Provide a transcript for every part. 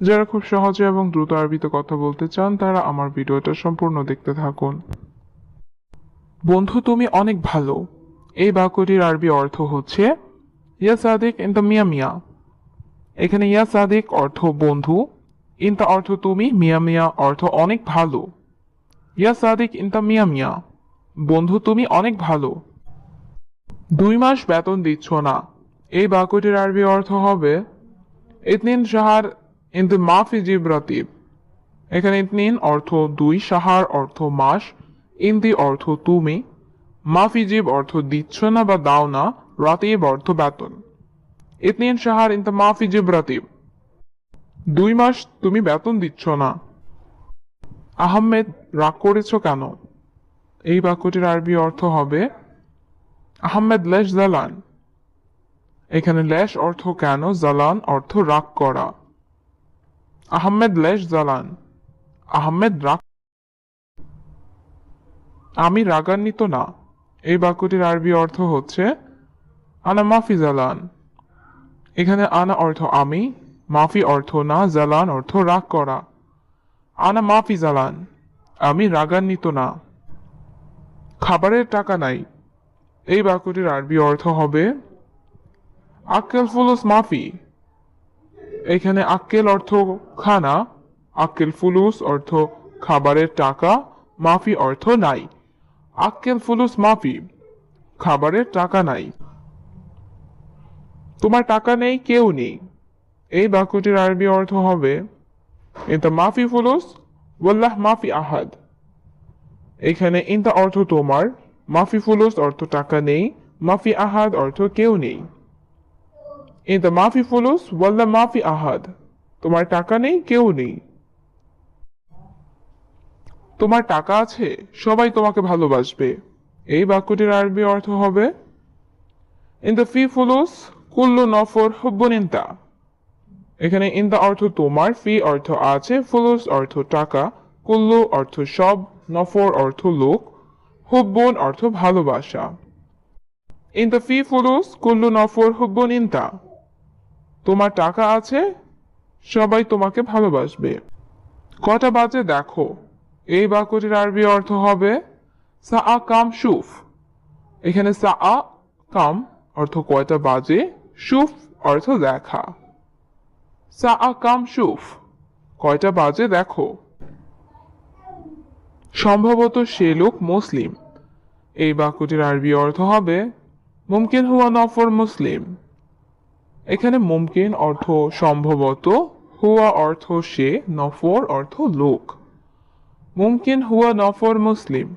যারা খুব সহজে এবং দ্রুত আরবিতে কথা বলতে চান, তারা আমার ভিডিওটা সম্পূর্ণ দেখতে থাকুন। বন্ধু, তুমি অনেক ভালো। এই বাক্যটির আরবি অর্থ হচ্ছে, ইয়া সাদিক ইন দ্য মিয়া মিয়া। এখানে ইয়া সাদিক অর্থ বন্ধু, ইনতা অর্থ তুমি, মিয়া মিয়া অর্থ অনেক ভালো। ইয়া সাদিক ইনতা মিয়া মিয়া। বন্ধু, তুমি অনেক ভালো। দুই মাস বেতন দিচ্ছ না। এই বাক্যটির আরবি অর্থ হবে, ইতনিন সাহার ইন্তু মাফি জিব রাতিব। এখানে ইতনিন অর্থ দুই, সাহার অর্থ মাস, ইন্দি অর্থ তুমি, মাফি জিব অর্থ দিচ্ছ না বা দাও না, রাতিব অর্থ বেতন। ইতনিন সাহার ইন্তু মাফি জিব রাতিব। দুই মাস তুমি বেতন দিচ্ছ না। আহমেদ রাগ করেছ কেন? এই বাক্যটির আরবি অর্থ হবে, আহমেদ লেশ জালান। এখানে লেশ অর্থ কেন? জালান অর্থ রাগ করা। আহমেদ লেশ জালান আহমেদ রাগ আমি রাগান্বিত না। এই বাক্যটির আরবি অর্থ হচ্ছে, আনা মাফি জালান এখানে আনা অর্থ আমি মাফি অর্থ না জালান অর্থ রাগ করা। আনা মাফি জালান আমি রাগান্বিত না। খাবারের টাকা নাই। এই বাক্যটির আরবি অর্থ হবে, আক্কেল ফুলুস মাফি। এখানে আক্কেল অর্থ খানা, আক্কেল ফুলুস অর্থ খাবারের টাকা, মাফি অর্থ নাই। আক্কেল ফুলুস মাফি, খাবারের টাকা নাই। তোমার টাকা নেই, কেউ নেই। এই বাক্যটির আরবি অর্থ হবে এটা মাফি ফুলুস, ওয়াল্লাহ মাফি আহাদ। এখানে ইন্তা অর্থ তোমার, মাফি ফুলুস অর্থ টাকা নেই, মাফি আহাদ অর্থ কেউ নেই। ইন্তা মাফি ফুলুস ওয়াল্লাহ মাফি আহাদ। তোমার টাকা নেই, কেউ নেই। তোমার টাকা আছে, সবাই তোমাকে ভালোবাসবে। এই বাক্যটির আরবি অর্থ হবে ইন দ্য ফি ফুলুস, কুল্লু নফর হুব্বুন ইন্তা। এখানে ইন্দা অর্থ তোমার, ফি অর্থ আছে, ফুলুস অর্থ টাকা, কুল্লু অর্থ সব, নফর অর্থ লোক, হুব্বন অর্থ ভালোবাসা। ইন দ্য ফি ফুলুস, কুল্লু নফর হুব্বন ইন্তা। তোমার টাকা আছে? সবাই তোমাকে ভালোবাসবে। কটা বাজে দেখো। এই বাক্যটির আরবি অর্থ হবে সা আ কাম সুফ এখানে সা আ কাম অর্থ কয়টা বাজে? সুফ অর্থ দেখা সা আ কাম সুফ কয়টা বাজে দেখো? সম্ভবত সে লোক মুসলিম। এই বাক্যটির আরবি অর্থ হবে, মুমকিন হুয়া নফর মুসলিম। এখানে মুমকিন অর্থ সম্ভবত হুয়া অর্থ সে, নফর অর্থ লোক। মুমকিন হুয়া নফর মুসলিম,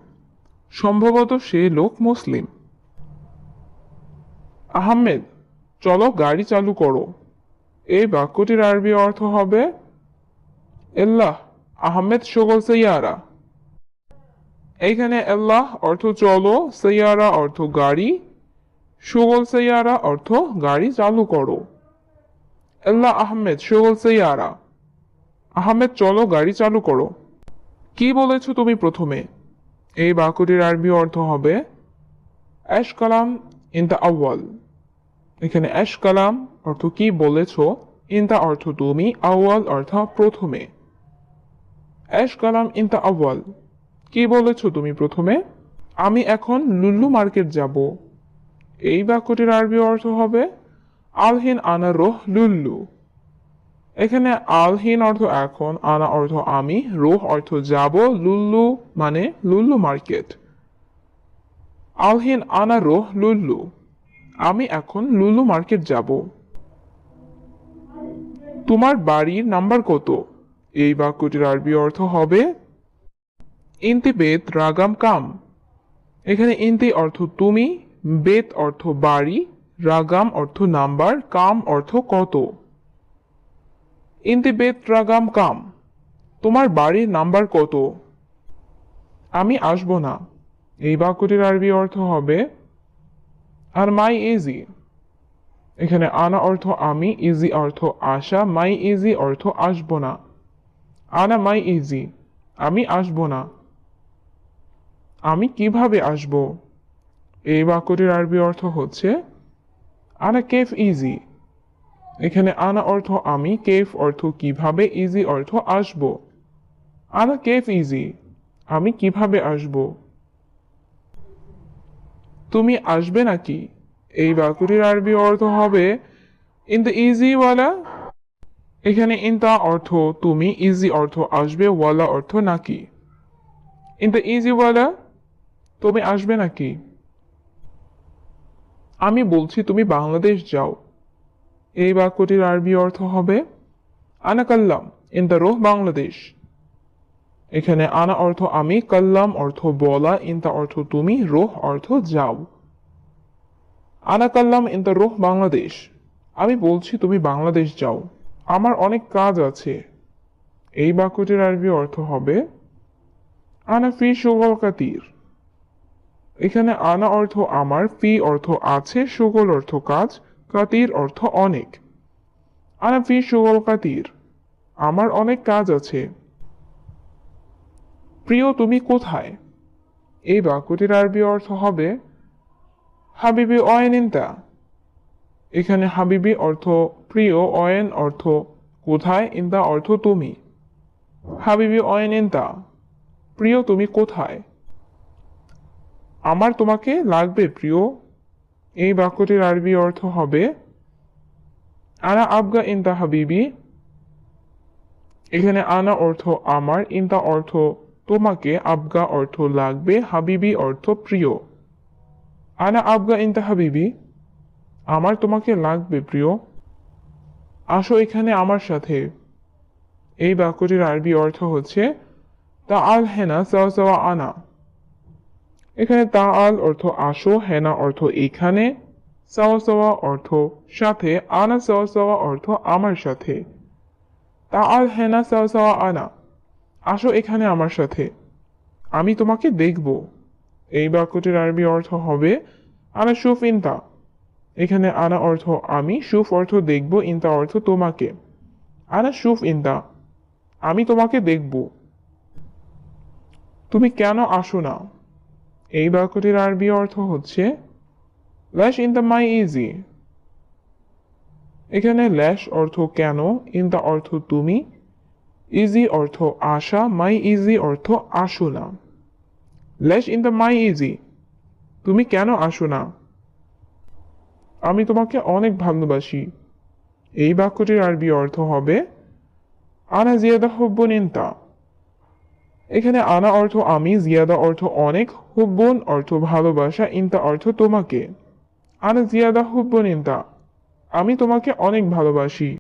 সম্ভবত সে লোক মুসলিম। আহমেদ, চলো গাড়ি চালু করো। এই বাক্যটির আরবি অর্থ হবে, এল্লাহ, আহমেদ সগল সৈয়ারা। এইখানে আল্লাহ অর্থ চলো, সৈয়ারা অর্থ গাড়ি সুগল সৈয়ারা অর্থ গাড়ি চালু করো আল্লাহ আহমেদ সুগল সৈয়ারা আহমেদ চলো গাড়ি চালু করো কি বলেছ তুমি প্রথমে এই বাক্যটির আরবি অর্থ হবে অ্যাশ কালাম ইন দ্য আউয়াল এখানে অ্যাশ কালাম অর্থ কি বলেছ ইন দ্য অর্থ তুমি আউয়াল অর্থ প্রথমে অ্যাশ কালাম ইন দ্য আউয়াল কি বলেছ তুমি প্রথমে আমি এখন লুল্লু মার্কেট যাব এই বাক্যটির আরবি অর্থ হবে আলহিন আনা রোহ লুল্লু। এখানে আলহিন অর্থ এখন, আনা অর্থ আমি, রোহ অর্থ যাব, লুল্লু মানে লুল্লু মার্কেট। আলহিন আনা রোহ লুল্লু, আমি এখন লুলু মার্কেট যাব। তোমার বাড়ির নাম্বার কত? এই বাক্যটির আরবি অর্থ হবে ইন্তি বেত রাগাম কাম। এখানে ইন্তি অর্থ তুমি বেত অর্থ বাড়ি, রাগাম অর্থ নাম্বার, কাম অর্থ কত? ইন্তি বেত, রাগাম, কাম। তোমার বাড়ির নাম্বার কত? আমি আসব না। এই বাক্যটির আরবি অর্থ হবে, আর মাই ইজি। এখানে আনা অর্থ আমি, ইজি অর্থ আশা, মাই ইজি অর্থ আসব না। আনা মাই ইজি, আমি আসব না। আমি কীভাবে আসব? এই বাক্যটির আরবি অর্থ হচ্ছে, আনা কেফ ইজি? এখানে আনা অর্থ আমি কেফ অর্থ কীভাবে ইজি অর্থ আসব আনা কেফ ইজি? আমি কীভাবে আসব? তুমি আসবে নাকি? এই বাক্যটির আরবি অর্থ হবে, ইন দ্য ইজি ওয়ালা এখানে ইন দা অর্থ, তুমি ইজি অর্থ, আসবে ওয়ালা অর্থ, নাকি ইন দ্য ইজি ওয়ালা তুমি আসবে নাকি? আমি বলছি, তুমি বাংলাদেশ যাও। এই বাক্যটির আরবি অর্থ হবে, আনা কাল্লাম ইন দ্য রোহ বাংলাদেশ। এখানে আনা অর্থ আমি কাল্লাম অর্থ বলা ইনতা অর্থ তুমি রোহ অর্থ যাও। আনা কাল্লাম ইন দ্য রোহ বাংলাদেশ। আমি বলছি, তুমি বাংলাদেশ যাও। আমার অনেক কাজ আছে। এই বাক্যটির আরবি অর্থ হবে, আনা ফি সুগল কাতির। এখানে আনা অর্থ আমার, ফি অর্থ আছে, সুগল অর্থ কাজ, কাতির অর্থ অনেক। আনা ফি, সুগল, কাতির। আমার অনেক কাজ আছে। প্রিয়, তুমি কোথায়? এই বাক্যটির আরবি অর্থ হবে, হাবিবি অয়েনিন্তা। এখানে হাবিবি অর্থ প্রিয়, অয়েন অর্থ কোথায়, ইন্তা অর্থ তুমি। হাবিবি অয়েনিন্তা। প্রিয়, তুমি কোথায়? আমার তোমাকে লাগবে, প্রিয়। এই বাক্যটির আরবি অর্থ হবে, আনা আবগা ইন্তা হাবিবি। এখানে আনা অর্থ আমার ইন্তা অর্থ তোমাকে আবগা অর্থ লাগবে হাবিবি অর্থ প্রিয়। আনা আবগা ইন্তা হাবিবি। আমার তোমাকে লাগবে, প্রিয়। আসো এখানে আমার সাথে। এই বাক্যটির আরবি অর্থ হচ্ছে, তা আল হেনা সাওয়া আনা। এখানে তা আল অর্থ আসো, হেনা অর্থ এখানে, সাওয়া অর্থ সাথে, আনা সাওয়া সাওয়া অর্থ আমার সাথে। তা আল, হেনা, সাওয়া সাওয়া, আনা, আসো এখানে আমার সাথে। আমি তোমাকে দেখব। এই বাক্যটির আরবি অর্থ হবে, আনা সুফ ইনতা। এখানে আনা অর্থ আমি, সুফ অর্থ দেখব, ইনতা অর্থ তোমাকে। আনা সুফ ইনতা, আমি তোমাকে দেখব। তুমি কেন আসো না? এই বাক্যটির আরবি অর্থ হচ্ছে ল্যাশ ইন দ্য মাই ইজি এখানে ল্যাশ অর্থ কেন ইন দ্য অর্থ তুমি ইজি অর্থ আশা মাই ইজি অর্থ আসো না লেশ ইন দ্য মাই ইজি তুমি কেন আসো না আমি তোমাকে অনেক ভালোবাসি। এই বাক্যটির আরবি অর্থ হবে, আনা জিয়াদা হুব্বন ইনতা এখানে আনা অর্থ আমি, জিয়াদা অর্থ অনেক, হুব্বন অর্থ ভালোবাসা, ইন্তা অর্থ তোমাকে। আনা জিয়াদা, হুব্বন, ইন্তা। আমি তোমাকে অনেক ভালোবাসি।